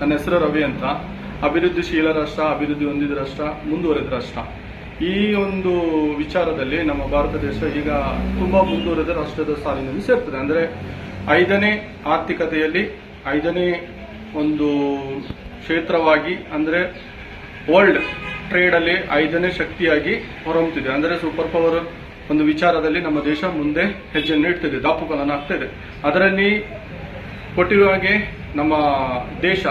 ನನ್ನ ಹೆಸರು ರವಿ ಅಂತ. ಅಭಿವೃದ್ಧಿಶೀಲ ರಾಷ್ಟ್ರ, ಅಭಿವೃದ್ಧಿ ಹೊಂದಿದ ರಾಷ್ಟ್ರ, ಮುಂದುವರೆದ ರಾಷ್ಟ್ರ. ಈ ಒಂದು ವಿಚಾರದಲ್ಲಿ ನಮ್ಮ ಭಾರತ ದೇಶ ಈಗ ತುಂಬಾ ಮುಂದುವರೆದ ರಾಷ್ಟ್ರದ ಸಾಲಿನಲ್ಲಿ ಸೇರ್ತದೆ. ಅಂದ್ರೆ ಐದನೇ ಆರ್ಥಿಕತೆಯಲ್ಲಿ ಐದನೇ ಒಂದು ಕ್ಷೇತ್ರವಾಗಿ, ಅಂದ್ರೆ ವರ್ಲ್ಡ್ ಟ್ರೇಡ್ ಅಲ್ಲಿ ಐದನೇ ಶಕ್ತಿಯಾಗಿ ಹೊರಹೊಮ್ಮುತ್ತಿದೆ ಅಂದ್ರೆ ಸೂಪರ್ ಪವರ್ ಒಂದು ವಿಚಾರದಲ್ಲಿ ನಮ್ಮ ದೇಶ ಮುಂದೆ ಹೆಜ್ಜೆ ನೀಡ್ತಿದೆ ದಾಪುಗಾಲನ ಆಗ್ತಿದೆ. ಅದರಲ್ಲಿ ಕೊಟ್ಟಿರುವ ಹಾಗೆ ನಮ್ಮ ದೇಶ,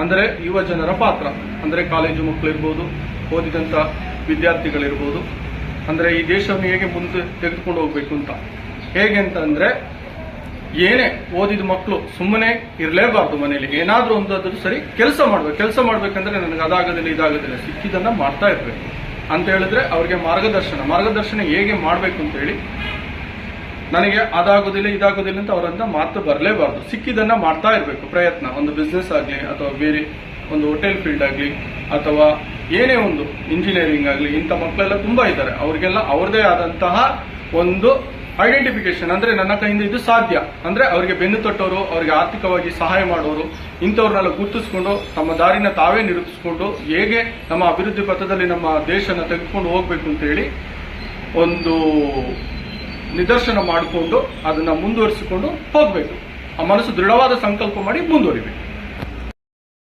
ಅಂದರೆ ಯುವ ಜನರ ಪಾತ್ರ. ಅಂದರೆ ಕಾಲೇಜು ಮಕ್ಕಳಿರ್ಬೋದು ಓದಿದಂಥ ವಿದ್ಯಾರ್ಥಿಗಳಿರ್ಬೋದು. ಅಂದರೆ ಈ ದೇಶವನ್ನು ಹೇಗೆ ಮುಂದೆ ತೆಗೆದುಕೊಂಡು ಹೋಗಬೇಕು ಅಂತ. ಹೇಗೆ ಅಂತಂದ್ರೆ ಏನೇ ಓದಿದ ಮಕ್ಕಳು ಸುಮ್ಮನೆ ಇರಲೇಬಾರ್ದು ಮನೆಯಲ್ಲಿ. ಏನಾದರೂ ಒಂದಾದರೂ ಸರಿ ಕೆಲಸ ಮಾಡಬೇಕು. ಕೆಲಸ ಮಾಡಬೇಕಂದ್ರೆ ನನಗೆ ಅದಾಗೋದಿಲ್ಲ, ಇದಾಗೋದಿಲ್ಲ. ಸಿಕ್ಕಿದ್ದನ್ನು ಮಾಡ್ತಾ ಇರಬೇಕು. ಅಂತ ಹೇಳಿದ್ರೆ ಅವ್ರಿಗೆ ಮಾರ್ಗದರ್ಶನ. ಮಾರ್ಗದರ್ಶನ ಹೇಗೆ ಮಾಡಬೇಕು ಅಂತ ಹೇಳಿ ನನಗೆ ಅದಾಗೋದಿಲ್ಲ, ಇದಾಗೋದಿಲ್ಲ ಅಂತ ಅವರಂತ ಮಾತು ಬರಲೇಬಾರ್ದು. ಸಿಕ್ಕಿದನ್ನ ಮಾಡ್ತಾ ಇರಬೇಕು. ಪ್ರಯತ್ನ. ಒಂದು ಬಿಸ್ನೆಸ್ ಆಗಲಿ, ಅಥವಾ ಬೇರೆ ಒಂದು ಹೋಟೆಲ್ ಫೀಲ್ಡ್ ಆಗಲಿ, ಅಥವಾ ಏನೇ ಒಂದು ಇಂಜಿನಿಯರಿಂಗ್ ಆಗಲಿ, ಇಂಥ ಮಕ್ಕಳೆಲ್ಲ ತುಂಬ ಇದ್ದಾರೆ. ಅವರಿಗೆಲ್ಲ ಅವ್ರದೇ ಆದಂತಹ ಒಂದು ಐಡೆಂಟಿಫಿಕೇಶನ್ ಅಂದ್ರೆ ನನ್ನ ಕೈಯಿಂದ ಇದು ಸಾಧ್ಯ. ಅಂದ್ರೆ ಅವರಿಗೆ ಬೆನ್ನು ತೊಟ್ಟವರು ಅವರಿಗೆ ಆರ್ಥಿಕವಾಗಿ ಸಹಾಯ ಮಾಡೋರು, ಇಂಥವ್ರನ್ನೆಲ್ಲ ಗುರುತಿಸ್ಕೊಂಡು, ತಮ್ಮ ದಾರಿನ ತಾವೇ ನಿರೂಪಿಸ್ಕೊಂಡು, ಹೇಗೆ ನಮ್ಮ ಅಭಿವೃದ್ಧಿ ಪಥದಲ್ಲಿ ನಮ್ಮ ದೇಶನ ತೆಗೆದುಕೊಂಡು ಹೋಗಬೇಕು ಅಂತ ಹೇಳಿ ಒಂದು ನಿದರ್ಶನ ಮಾಡಿಕೊಂಡು ಅದನ್ನ ಮುಂದುವರಿಸಿಕೊಂಡು ಹೋಗಬೇಕು. ಆ ಮನಸ್ಸು ದೃಢವಾದ ಸಂಕಲ್ಪ ಮಾಡಿ ಮುಂದುವರಿಬೇಕು.